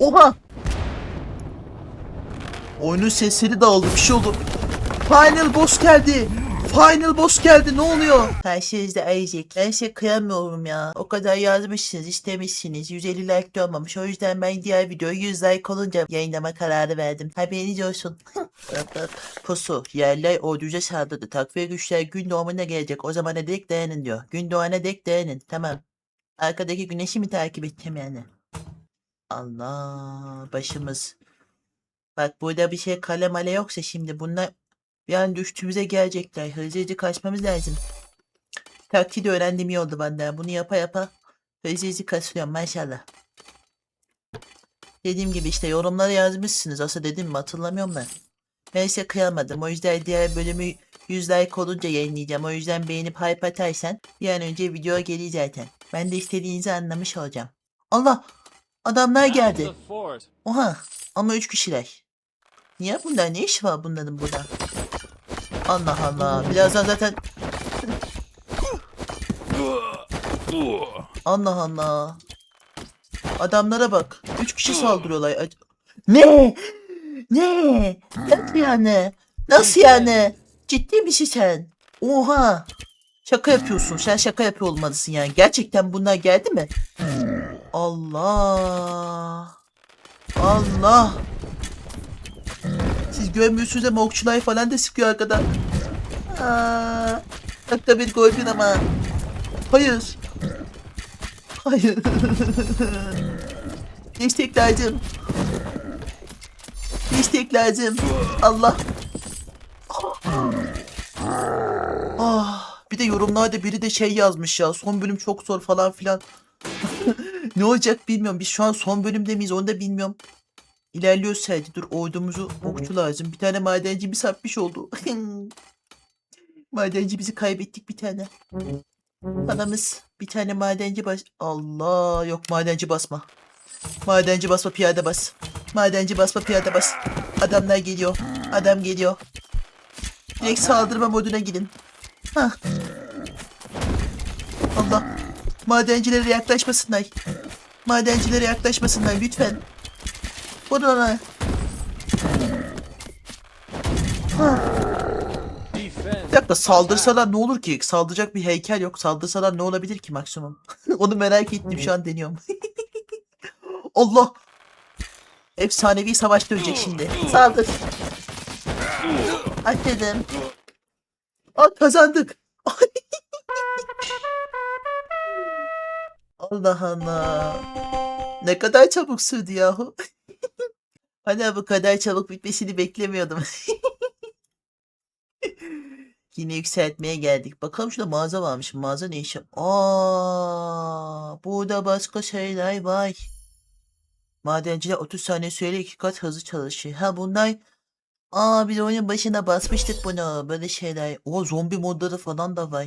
Oha! Oyunun sesleri dağıldı bir şey oldu. Final boss geldi. Final boss geldi ne oluyor? Karşınızda Isaac. Ben size kıyamıyorum ya. O kadar yazmışsınız istemişsiniz. 150 like de olmamış. O yüzden ben diğer videoyu 100 like olunca yayınlama kararı verdim. Haberiniz olsun. Pusu. Yerler orduca saldırdı. Takviye güçler gün doğumuna gelecek. O zamana dek dayanın diyor. Gün doğana dek dayanın. Tamam. Arkadaki güneşi mi takip edeceğim yani? Allah başımız. Bak burada bir şey kale male yoksa şimdi bunlar bir an düştüğümüze gelecekler. Hızlı hızlı kaçmamız lazım. Taktiği de öğrendim iyi oldu benden. Bunu yapa yapa hızlı hızlı kasıyorum maşallah. Dediğim gibi işte yorumlara yazmışsınız. Aslında dedim mi hatırlamıyorum ben. Neyse kıyamadım. O yüzden diğer bölümü 100 like olunca yayınlayacağım. O yüzden beğenip hype atarsan bir an önce video geliyor zaten. Ben de istediğinizi anlamış olacağım. Allah! Adamlar geldi. Oha ama üç kişiler. Niye bunlar? Ne işi var bunların burada? Allah Allah. Birazdan zaten... Allah Allah. Adamlara bak. Üç kişi saldırıyorlar. Ne? Ne? Nasıl yani? Nasıl yani? Ciddi misin sen? Oha. Şaka yapıyorsun. Sen şaka yapıyor olmalısın yani. Gerçekten bunlar geldi mi? Allah. Allah. Siz görmüyorsunuz ama okçular falan da sıkıyor arkadan. Aa, bir gol bir ama. Hayır. Hayır. Destek lazım. Destek lazım. Allah. Ah, bir de yorumlarda biri de şey yazmış ya. Son bölüm çok zor falan filan. ne olacak bilmiyorum. Biz şu an son bölümde miyiz onu da bilmiyorum. İlerliyoruz sadece. Dur ordumuzu okçu lazım. Bir tane madenci bir sapmış oldu. madenci bizi kaybettik bir tane. Anamız bir tane madenci bas. Allah yok madenci basma. Madenci basma piyade bas. Madenci basma piyade bas. Adamlar geliyor. Adam geliyor. Direkt saldırma moduna gidin. Hah. Madencilere yaklaşmasınlar. Madencilere yaklaşmasınlar lütfen. Defend. Bir dakika saldırsalar ne olur ki? Saldıracak bir heykel yok. Saldırsalar ne olabilir ki maksimum? Onu merak ettim şu an deniyorum. Allah! Efsanevi savaş dönecek şimdi. Saldır. Atladım. Aa kazandık. Allah Allah. Ne kadar çabuk sürdü yahu. Hani bu kadar çabuk bitmesini beklemiyordum. Yine yükseltmeye geldik. Bakalım şurada mağaza varmış. Mağaza ne işi? Aa, burada başka şeyler var. Madenciler 30 saniye süreyle iki kat hızlı çalışıyor. Ha bunlar Aa biz oyunun başına basmıştık bunu. Böyle şeyler. O zombi modları falan da var.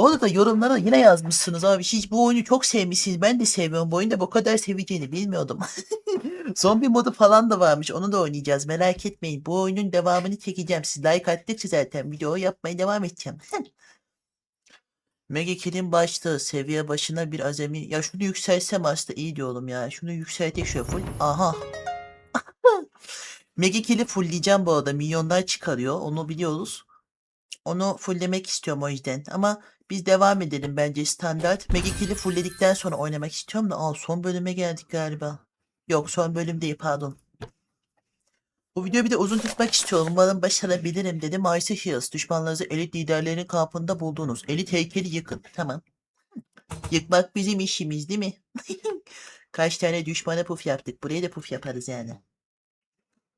Bu arada yorumlara yine yazmışsınız abi. Siz bu oyunu çok sevmişsiniz. Ben de seviyorum. Bu oyunu da bu kadar seveceğini bilmiyordum. Zombi modu falan da varmış. Onu da oynayacağız. Merak etmeyin. Bu oyunun devamını çekeceğim. Siz like attıkça zaten video yapmaya devam edeceğim. Mega Kill'in başlığı seviye başına bir azami. Ya şunu yükseltsem aslında iyi diyorum ya. Şunu yükseltek şöyle full. Aha. Mega Kill'i fullleyeceğim bu arada. Milyonlar çıkarıyor. Onu biliyoruz. Onu fulllemek istiyorum o yüzden. Ama biz devam edelim bence standart. Mega fullledikten sonra oynamak istiyorum da. Aa son bölüme geldik galiba. Yok son bölüm değil pardon. Bu videoyu bir de uzun tutmak istiyorum. Umarım başarabilirim dedim. Ice Hills. Düşmanlarınızı elit liderlerin kampında buldunuz. Elit heykeli yıkın. Tamam. Yıkmak bizim işimiz değil mi? Kaç tane düşmana puf yaptık. Buraya da puf yaparız yani.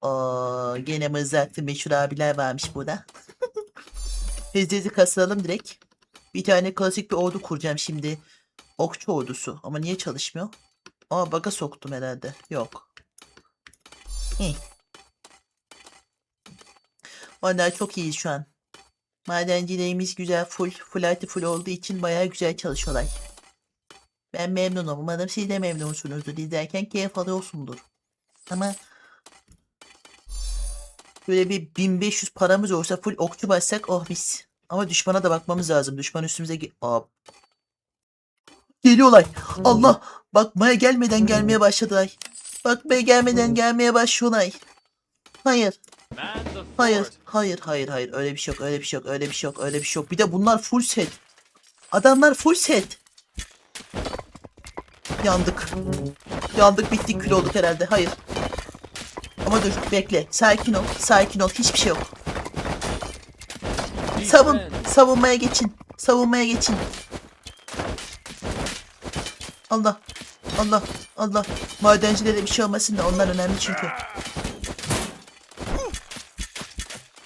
Oo, gene mızraklı meşhur abiler varmış burada. Hızlı hızlı kasılalım direkt. Bir tane klasik bir ordu kuracağım şimdi. Okçu ordusu. Ama niye çalışmıyor? Aa baga soktum herhalde. Yok. Heh. Onlar çok iyi şu an. Madencilerimiz güzel full. Full full olduğu için bayağı güzel çalışıyorlar. Ben memnunum. Umarım siz de memnunsunuzdur. İzlerken keyif alıyorsundur. Ama böyle bir 1500 paramız olsa full okçu bassak oh mis. Ama düşmana da bakmamız lazım. Düşman üstümüze... ge- Aa. Geliyorlar. Allah. Bak Maya gelmeden gelmeye başladılar. Bak Maya gelmeden gelmeye başlıyorlar. Hayır. Hayır. Hayır hayır hayır. Öyle bir şey yok. Öyle bir şey yok. Öyle bir şey yok. Öyle bir şey yok. Bir de bunlar full set. Adamlar full set. Yandık. Yandık bittik kül olduk herhalde. Hayır. Ama dur bekle. Sakin ol. Sakin ol. Hiçbir şey yok. Savun. Savunmaya geçin. Savunmaya geçin. Allah. Allah. Allah. Madencilere bir şey olmasın da onlar önemli çünkü.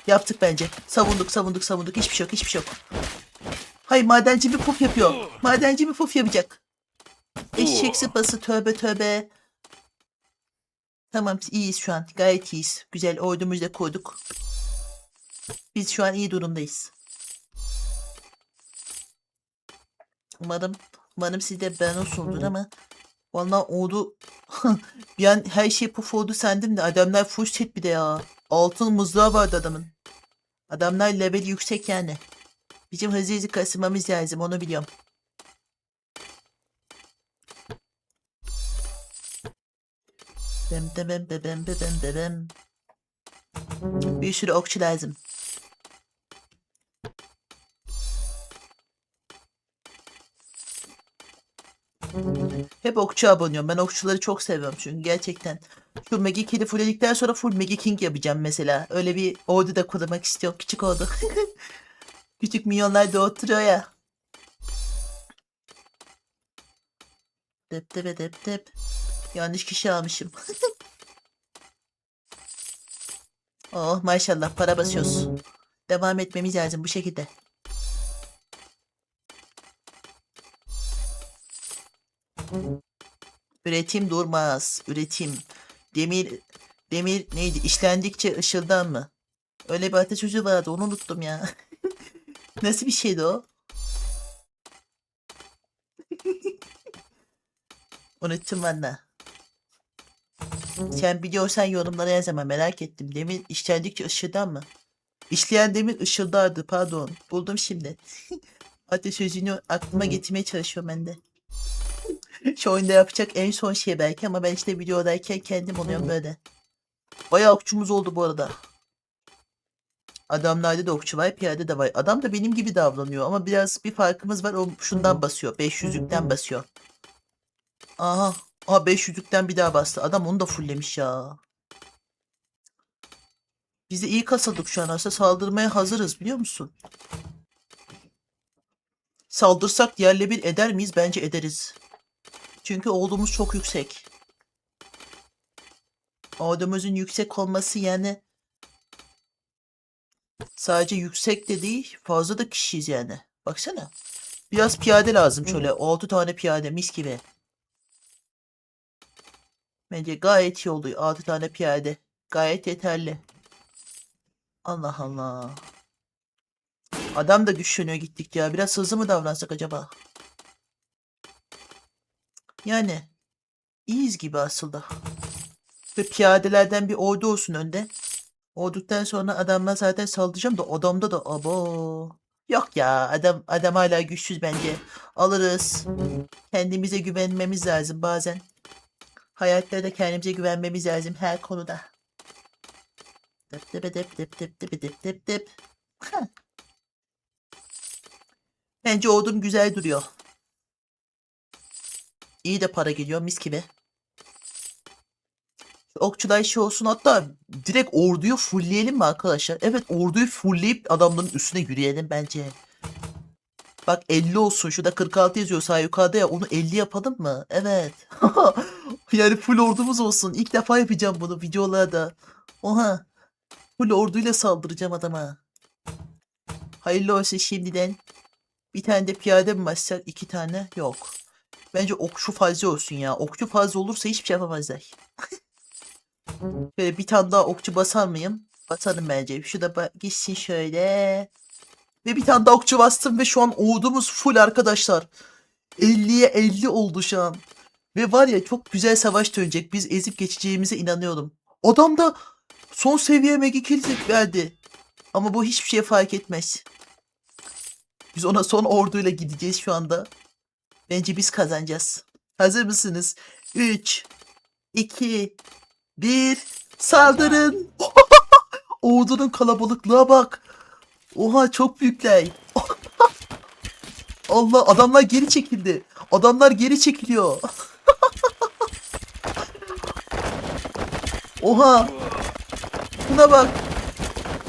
Yaptık bence. Savunduk, savunduk, savunduk. Hiçbir şey yok, hiçbir şey yok. Hayır madenci bir puf yapıyor. Madenci bir puf yapacak. Eşek sıpası tövbe tövbe. Tamam iyiyiz şu an. Gayet iyiyiz. Güzel ordumuzu da koyduk. Biz şu an iyi durumdayız. Umarım, umarım siz de ben olsundur ama Vallahi oldu. bir an her şey puf oldu sandım da adamlar full set bir de ya. Altın mızrağı vardı adamın. Adamlar level yüksek yani. Bizim hızlı hızlı kasılmamız lazım onu biliyorum. Bem bem bem bem bem bem bem. Bir sürü okçu lazım. Hep okçu abanıyorum. Ben okçuları çok seviyorum çünkü gerçekten. Şu Megi Kill'i fullledikten sonra full Megi King yapacağım mesela. Öyle bir ordu da kurmak istiyorum. Küçük ordu. Küçük milyonlar da oturuyor ya. Dep dep dep dep. Yanlış kişi almışım. oh maşallah para basıyoruz. Devam etmemiz lazım bu şekilde. Üretim durmaz. Üretim. Demir demir neydi? İşlendikçe ışıldan mı? Öyle bir atasözü vardı. Onu unuttum ya. Nasıl bir şeydi o? Unuttum valla. Sen biliyorsan yorumlara yaz ama merak ettim. Demir işlendikçe ışıldan mı? İşleyen demir ışıldardı pardon. Buldum şimdi. Atasözünü aklıma getirmeye çalışıyorum ben de. Şu oyunda yapacak en son şey belki ama ben işte videodayken kendim oluyorum böyle. Bayağı okçumuz oldu bu arada. Adamlarda da okçu var, piyade de var. Adam da benim gibi davranıyor ama biraz bir farkımız var. O şundan basıyor. 500'lükten basıyor. Aha. Aha 500'lükten bir daha bastı. Adam onu da fulllemiş ya. Biz de iyi kasadık şu an aslında saldırmaya hazırız biliyor musun? Saldırsak yerle bir eder miyiz? Bence ederiz. Çünkü ordumuz çok yüksek. Ordumuzun yüksek olması yani sadece yüksek de değil fazla da kişiyiz yani. Baksana. Biraz piyade lazım şöyle 6 tane piyade mis gibi. Bence gayet iyi oldu 6 tane piyade. Gayet yeterli. Allah Allah. Adam da güçleniyor gittikçe ya. Biraz hızlı mı davransak acaba? Yani iyiyiz gibi aslında. Ve piyadelerden bir ordu olsun önde. Orduktan sonra adamlar zaten saldıracağım da adamda da abo. Yok ya adam adam hala güçsüz bence. Alırız. Kendimize güvenmemiz lazım bazen. Hayatta da kendimize güvenmemiz lazım her konuda. Dep dep dep dep dep dep dep dep dep. Bence ordum güzel duruyor. İyi de para geliyor mis gibi. Okçular şey olsun hatta direkt orduyu fullleyelim mi arkadaşlar? Evet orduyu fullleyip adamların üstüne yürüyelim bence. Bak 50 olsun. Şurada 46 yazıyor sağ yukarıda ya. Onu 50 yapalım mı? Evet. yani full ordumuz olsun. İlk defa yapacağım bunu videolarda. Oha. Full orduyla saldıracağım adama. Hayırlı olsun şimdiden. Bir tane de piyade mi bassak? iki tane? Yok. Bence okçu fazla olsun ya. Okçu fazla olursa hiçbir şey yapamazlar. Şöyle bir tane daha okçu basar mıyım? Basarım bence. Şu da gitsin şöyle. Ve bir tane daha okçu bastım ve şu an ordumuz full arkadaşlar. 50'ye 50 oldu şu an. Ve var ya çok güzel savaş dönecek. Biz ezip geçeceğimize inanıyorum. Adam da son seviye mega kill verdi. Ama bu hiçbir şeye fark etmez. Biz ona son orduyla gideceğiz şu anda. Bence biz kazanacağız. Hazır mısınız? 3, 2, 1, saldırın. Ordunun kalabalıklığa bak. Oha çok büyükler. Allah adamlar geri çekildi. Adamlar geri çekiliyor. Oha. Buna bak.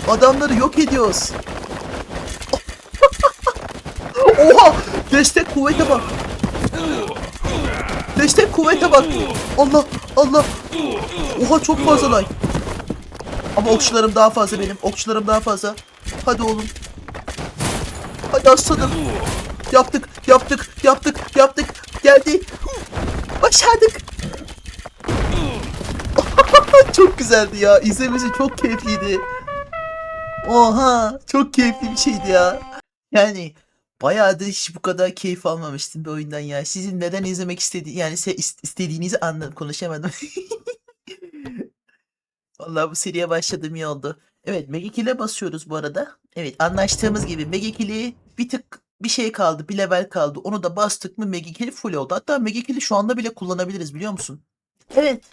Adamları yok ediyoruz. Oha! Destek kuvvete bak. Destek kuvvete bak. Allah Allah. Oha çok fazlalar. Ama okçularım daha fazla benim. Okçularım daha fazla. Hadi oğlum. Hadi aslanım. Yaptık, yaptık, yaptık, yaptık. Geldi. Başardık. çok güzeldi ya. İzlemesi çok keyifliydi. Oha, çok keyifli bir şeydi ya. Yani bayağıdır hiç bu kadar keyif almamıştım bir oyundan ya. Sizin neden izlemek istedi yani se- is- istediğinizi anladım, konuşamadım. Vallahi bu seriye başladığım iyi oldu. Evet, Megikil'e basıyoruz bu arada. Evet, anlaştığımız gibi Megikil'i bir tık bir şey kaldı, bir level kaldı. Onu da bastık mı Megikil full oldu. Hatta Megikil'i şu anda bile kullanabiliriz biliyor musun? Evet.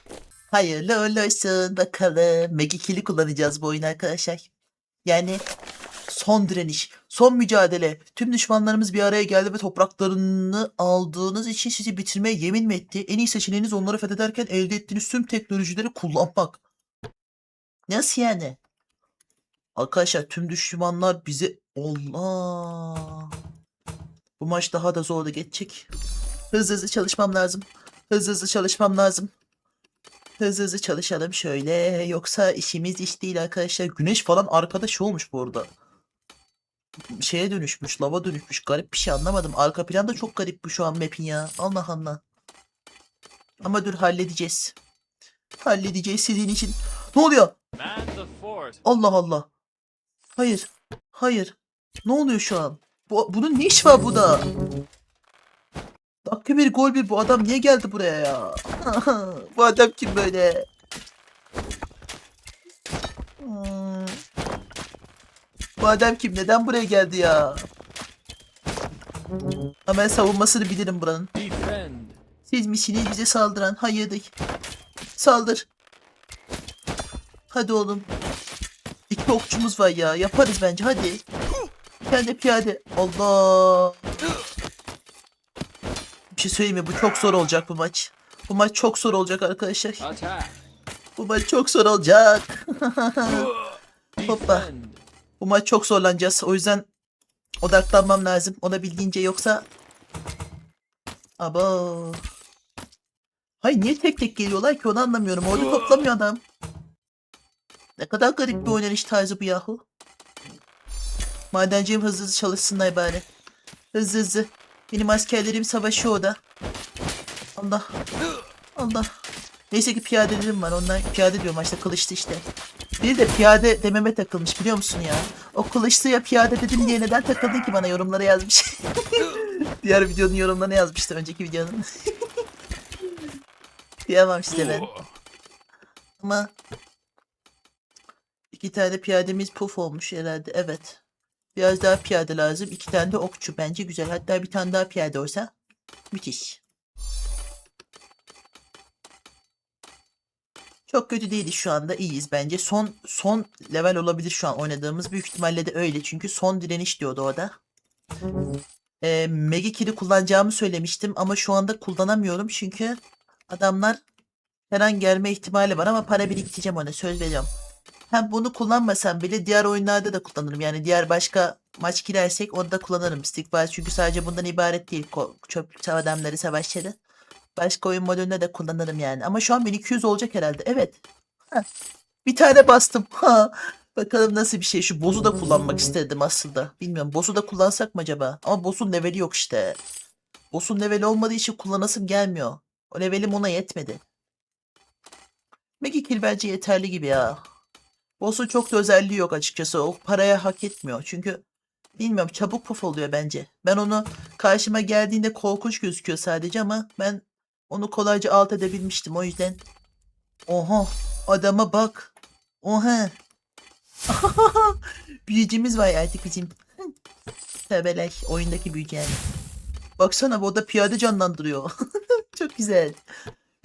Hayırlı uğurlu olsun bakalım. Megikil'i kullanacağız bu oyun arkadaşlar. Yani son direniş, son mücadele. Tüm düşmanlarımız bir araya geldi ve topraklarını aldığınız için sizi bitirmeye yemin mi etti? En iyi seçeneğiniz onları fethederken elde ettiğiniz tüm teknolojileri kullanmak. Nasıl yani? Arkadaşlar tüm düşmanlar bizi... Allah! Bu maç daha da zorlu geçecek. Hızlı hızlı çalışmam lazım. Hızlı hızlı çalışmam lazım. Hızlı hızlı çalışalım şöyle. Yoksa işimiz iş değil arkadaşlar. Güneş falan arkada şey olmuş bu arada. Şeye dönüşmüş, lava dönüşmüş. Garip bir şey anlamadım. Arka plan da çok garip bu şu an map'in ya. Allah Allah. Ama dur halledeceğiz. Halledeceğiz sizin için. Ne oluyor? Allah Allah. Hayır. Hayır. Ne oluyor şu an? Bu, bunun ne işi var burada? Dakika bir gol bir bu adam niye geldi buraya ya? bu adam kim böyle? Hmm. Bu adam kim? Neden buraya geldi ya? Hemen savunmasını bilirim buranın. Siz misiniz bize saldıran? Hayırdır? Saldır. Hadi oğlum. İki okçumuz var ya. Yaparız bence. Hadi. De piyade. Allah. Bir şey söyleyeyim mi? Bu çok zor olacak bu maç. Bu maç çok zor olacak arkadaşlar. Bu maç çok zor olacak. Hoppa. Bu maç çok zorlanacağız. O yüzden odaklanmam lazım. Olabildiğince yoksa... Abo. Hayır niye tek tek geliyorlar ki onu anlamıyorum. Orada toplamıyor adam. Ne kadar garip bir oynanış tarzı bu yahu. Madenciğim hızlı hızlı çalışsınlar bari. Hızlı hızlı. Benim askerlerim savaşıyor orada. Allah. Allah. Neyse ki piyadelerim var. Onlar piyade diyorum işte kılıçlı işte. Bir de piyade dememe takılmış biliyor musun ya? O kılıçlı ya piyade dedim diye neden takıldın ki bana yorumlara yazmış. Diğer videonun yorumlarına yazmıştı önceki videonun. Diyemem işte ben. Ama iki tane piyademiz puf olmuş herhalde. Evet. Biraz daha piyade lazım. İki tane de okçu. Bence güzel. Hatta bir tane daha piyade olsa müthiş. Çok kötü değiliz şu anda. iyiyiz bence. Son son level olabilir şu an oynadığımız. Büyük ihtimalle de öyle. Çünkü son direniş diyordu o da. Ee, Mega Kill'i kullanacağımı söylemiştim ama şu anda kullanamıyorum çünkü adamlar her an gelme ihtimali var ama para biriktireceğim ona söz veriyorum. Hem bunu kullanmasam bile diğer oyunlarda da kullanırım. Yani diğer başka maç girersek onu da kullanırım. Stickball çünkü sadece bundan ibaret değil. Çöp adamları savaşları. Başka oyun modülünde de kullanırım yani. Ama şu an 1200 olacak herhalde. Evet. Bir tane bastım. Ha. Bakalım nasıl bir şey. Şu bozu da kullanmak istedim aslında. Bilmiyorum. Bozu da kullansak mı acaba? Ama boss'un leveli yok işte. Boss'un leveli olmadığı için kullanasım gelmiyor. O levelim ona yetmedi. Mega Kill bence yeterli gibi ya. Boss'un çok da özelliği yok açıkçası. O paraya hak etmiyor. Çünkü bilmiyorum çabuk puf oluyor bence. Ben onu karşıma geldiğinde korkunç gözüküyor sadece ama ben onu kolayca alt edebilmiştim o yüzden. Oha adama bak. Oha. Büyücümüz var artık bizim. Tövbeler oyundaki büyücü. Baksana bu da piyade canlandırıyor. Çok güzel.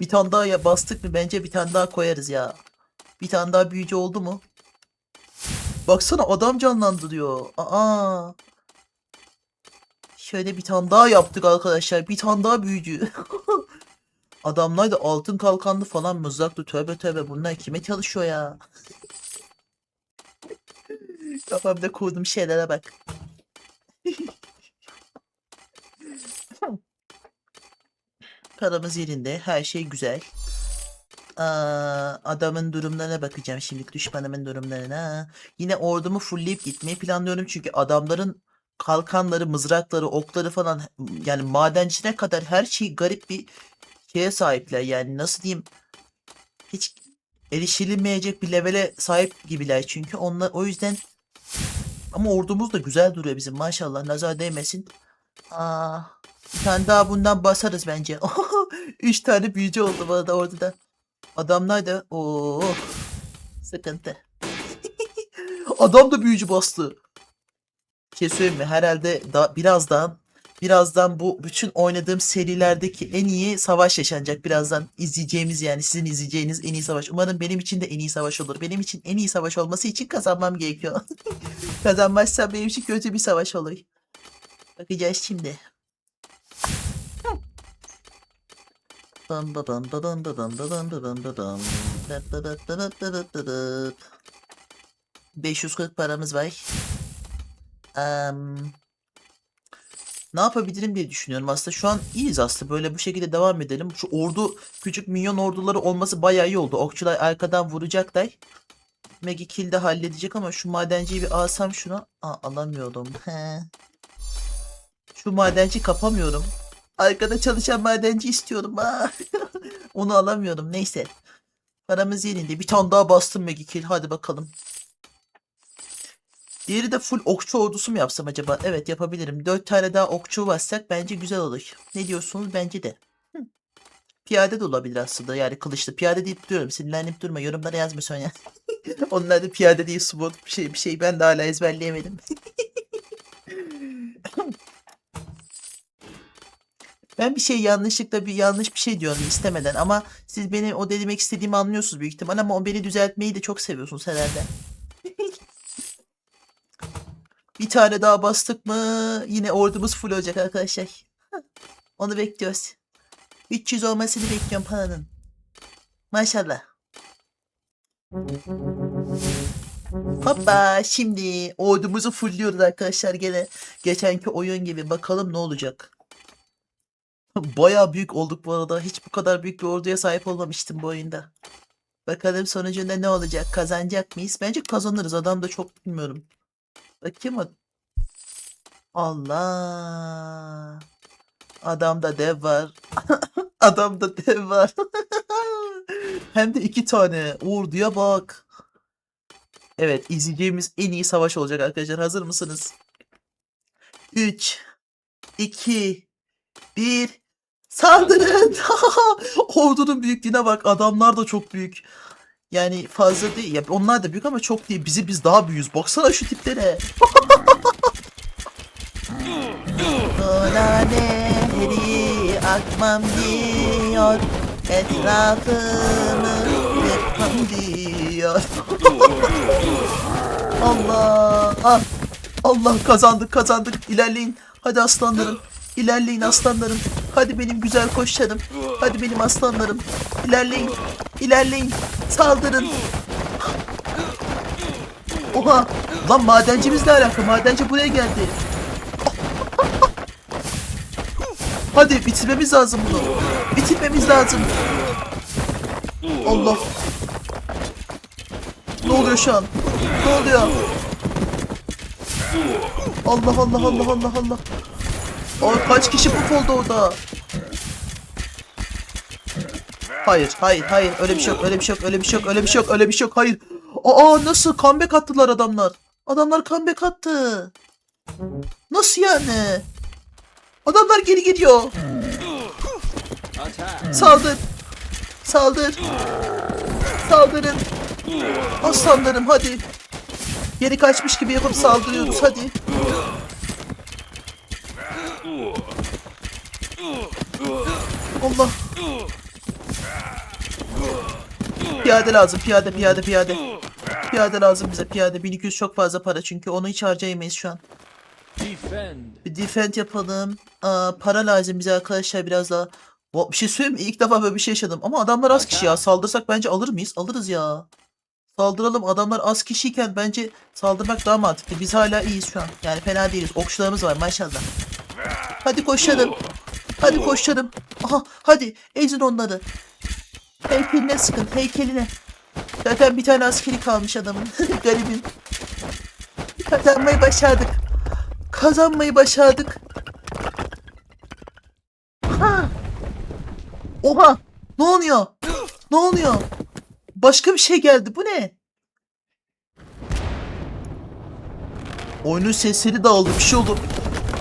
Bir tane daha ya bastık mı bence bir tane daha koyarız ya. Bir tane daha büyücü oldu mu? Baksana adam canlandırıyor. Aa. Şöyle bir tane daha yaptık arkadaşlar. Bir tane daha büyücü. Adamlar da altın kalkanlı falan mızraklı tövbe tövbe bunlar kime çalışıyor ya? Kafamda kurduğum şeylere bak. Paramız yerinde. Her şey güzel. Aa, adamın durumlarına bakacağım şimdi. Düşmanımın durumlarına. Yine ordumu fullleyip gitmeyi planlıyorum. Çünkü adamların kalkanları, mızrakları, okları falan yani madencine kadar her şey garip bir şeye sahipler. Yani nasıl diyeyim hiç erişilemeyecek bir levele sahip gibiler çünkü. Onlar o yüzden ama ordumuz da güzel duruyor bizim maşallah nazar değmesin. Aa, bir tane daha bundan basarız bence. Üç tane büyücü oldu bu arada orada. Adamlar da ooo sıkıntı. Adam da büyücü bastı. Bir şey mi? Herhalde da birazdan birazdan bu bütün oynadığım serilerdeki en iyi savaş yaşanacak. Birazdan izleyeceğimiz yani sizin izleyeceğiniz en iyi savaş. Umarım benim için de en iyi savaş olur. Benim için en iyi savaş olması için kazanmam gerekiyor. Kazanmazsam benim için kötü bir savaş olur. Bakacağız şimdi. Bam ba bam ba bam ba bam ba bam ba bam ba bam. Da da da. 540 paramız var. Am, ne yapabilirim diye düşünüyorum. Aslında şu an iyiyiz aslında. Böyle bu şekilde devam edelim. Şu ordu küçük minyon orduları olması bayağı iyi oldu. Okçular arkadan vuracaklar. Maggie kill de halledecek ama şu madenciyi bir alsam şuna. Aa, alamıyordum. Şu madenci kapamıyorum. Arkada çalışan madenci istiyorum. Onu alamıyorum. Neyse. Paramız yerinde. Bir tane daha bastım Maggie kill. Hadi bakalım. Diğeri de full okçu ordusu mu yapsam acaba? Evet yapabilirim. Dört tane daha okçu bassak bence güzel olur. Ne diyorsunuz? Bence de. Piyade de olabilir aslında. Yani kılıçlı. Piyade deyip duruyorum. Sinirlenip durma. Yorumlara yazma sonra. Onlar da piyade değil. Subot bir şey bir şey. Ben de hala ezberleyemedim. Ben bir şey yanlışlıkla bir yanlış bir şey diyorum istemeden ama siz beni o demek istediğimi anlıyorsunuz büyük ihtimal ama o beni düzeltmeyi de çok seviyorsunuz herhalde. Bir tane daha bastık mı yine ordumuz full olacak arkadaşlar. Onu bekliyoruz. 300 olmasını bekliyorum paranın. Maşallah. Hoppa şimdi ordumuzu fullliyoruz arkadaşlar gene. Geçenki oyun gibi bakalım ne olacak. Bayağı büyük olduk bu arada. Hiç bu kadar büyük bir orduya sahip olmamıştım bu oyunda. Bakalım sonucunda ne olacak? Kazanacak mıyız? Bence kazanırız. Adam da çok bilmiyorum. Bakayım. Allah. Adamda dev var. Adamda dev var. Hem de iki tane. Orduya bak. Evet izleyeceğimiz en iyi savaş olacak arkadaşlar. Hazır mısınız? 3 2 1 Saldırın! Ordunun büyüklüğüne bak. Adamlar da çok büyük. Yani fazla değil. Ya onlar da büyük ama çok değil. Bizi biz daha büyüğüz. Baksana şu tiplere. Dola nehri akmam diyor. Etrafımı yıkmam diyor. Allah! Ah! Allah kazandık kazandık. İlerleyin. Hadi aslanlarım. İlerleyin aslanlarım. Hadi benim güzel koçlarım. Hadi benim aslanlarım. İlerleyin. İlerleyin. Saldırın. Oha. Lan madencimiz ne alaka? Madenci buraya geldi. Hadi bitirmemiz lazım bunu. Bitirmemiz lazım. Allah. Ne oluyor şu an? Ne oluyor? Allah Allah Allah Allah Allah. Aa, kaç kişi puf oldu orada? Hayır, hayır, hayır. Öyle bir şey yok, öyle bir şey yok, öyle bir şey yok, öyle bir şey yok, öyle bir şey yok. Hayır. Aa nasıl comeback attılar adamlar? Adamlar comeback attı. Nasıl yani? Adamlar geri gidiyor. Saldır. Saldır. Saldırın. Aslanlarım hadi. Geri kaçmış gibi yapıp saldırıyoruz hadi. Allah. Piyade lazım. Piyade piyade piyade. Piyade lazım bize piyade. 1200 çok fazla para çünkü onu hiç harcayamayız şu an. Defend. Bir defend yapalım. Aa, para lazım bize arkadaşlar biraz daha. Va- Bir şey söyleyeyim mi? İlk defa böyle bir şey yaşadım. Ama adamlar az kişi ya. Saldırsak bence alır mıyız? Alırız ya. Saldıralım. Adamlar az kişiyken bence saldırmak daha mantıklı. Biz hala iyiyiz şu an. Yani fena değiliz. Okçularımız var maşallah. Hadi koşalım. Hadi koşalım. Aha hadi ezin onları. Heykeline sıkın heykeline. Zaten bir tane askeri kalmış adamın. Garibim. Kazanmayı başardık. Kazanmayı başardık. Ha. Oha! Ne oluyor? Ne oluyor? Başka bir şey geldi. Bu ne? Oyunun sesleri dağıldı. Bir şey oldu.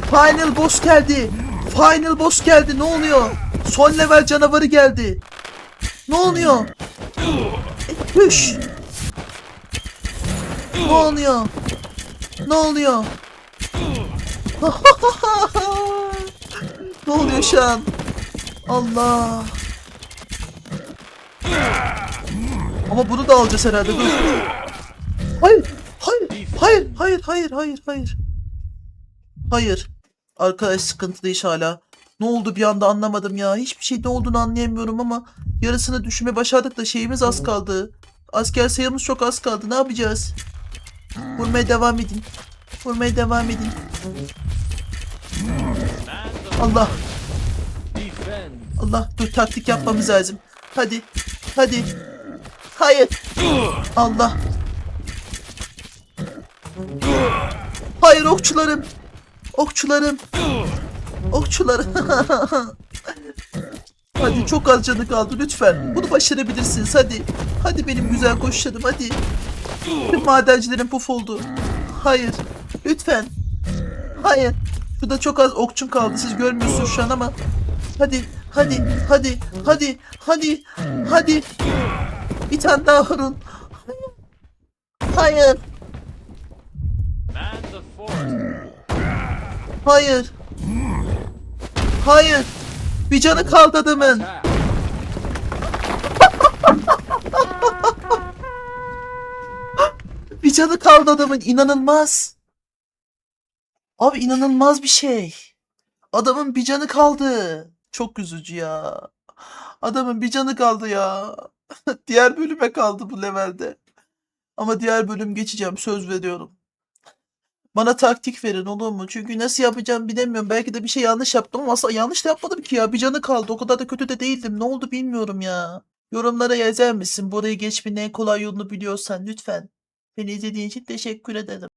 Final boss geldi. Final boss geldi. Ne oluyor? Son level canavarı geldi. Ne oluyor? E, Hüş. Ne oluyor? Ne oluyor? ne oluyor şu an? Allah. Ama bunu da alacağız herhalde. Dur. Hayır. Hayır. Hayır. Hayır. Hayır. Hayır. Hayır. Hayır. Arkadaş sıkıntılı iş hala. Ne oldu bir anda anlamadım ya. Hiçbir şey ne olduğunu anlayamıyorum ama yarısını düşürme başardık da şeyimiz az kaldı. Asker sayımız çok az kaldı. Ne yapacağız? Vurmaya devam edin. Vurmaya devam edin. Allah. Allah dur taktik yapmamız lazım. Hadi. Hadi. Hayır. Allah. Hayır okçularım. Okçularım. Okçularım. hadi çok az canı kaldı lütfen. Bunu başarabilirsiniz hadi. Hadi benim güzel koçlarım hadi. Tüm madencilerim puf oldu. Hayır. Lütfen. Hayır. Şurada çok az okçum kaldı. Siz görmüyorsunuz şu an ama. Hadi, hadi, hadi, hadi, hadi, hadi. Bir tane daha vurun. Hayır, hayır. Hayır. Bir canı kaldı adamın. Bir canı kaldı adamın. İnanılmaz. Abi inanılmaz bir şey. Adamın bir canı kaldı. Çok üzücü ya. Adamın bir canı kaldı ya. diğer bölüme kaldı bu levelde. Ama diğer bölüm geçeceğim söz veriyorum. Bana taktik verin olur mu? Çünkü nasıl yapacağım bilemiyorum. Belki de bir şey yanlış yaptım ama aslında yanlış da yapmadım ki ya. Bir canı kaldı. O kadar da kötü de değildim. Ne oldu bilmiyorum ya. Yorumlara yazar mısın? Burayı geçmenin en kolay yolunu biliyorsan lütfen. Beni izlediğin için teşekkür ederim.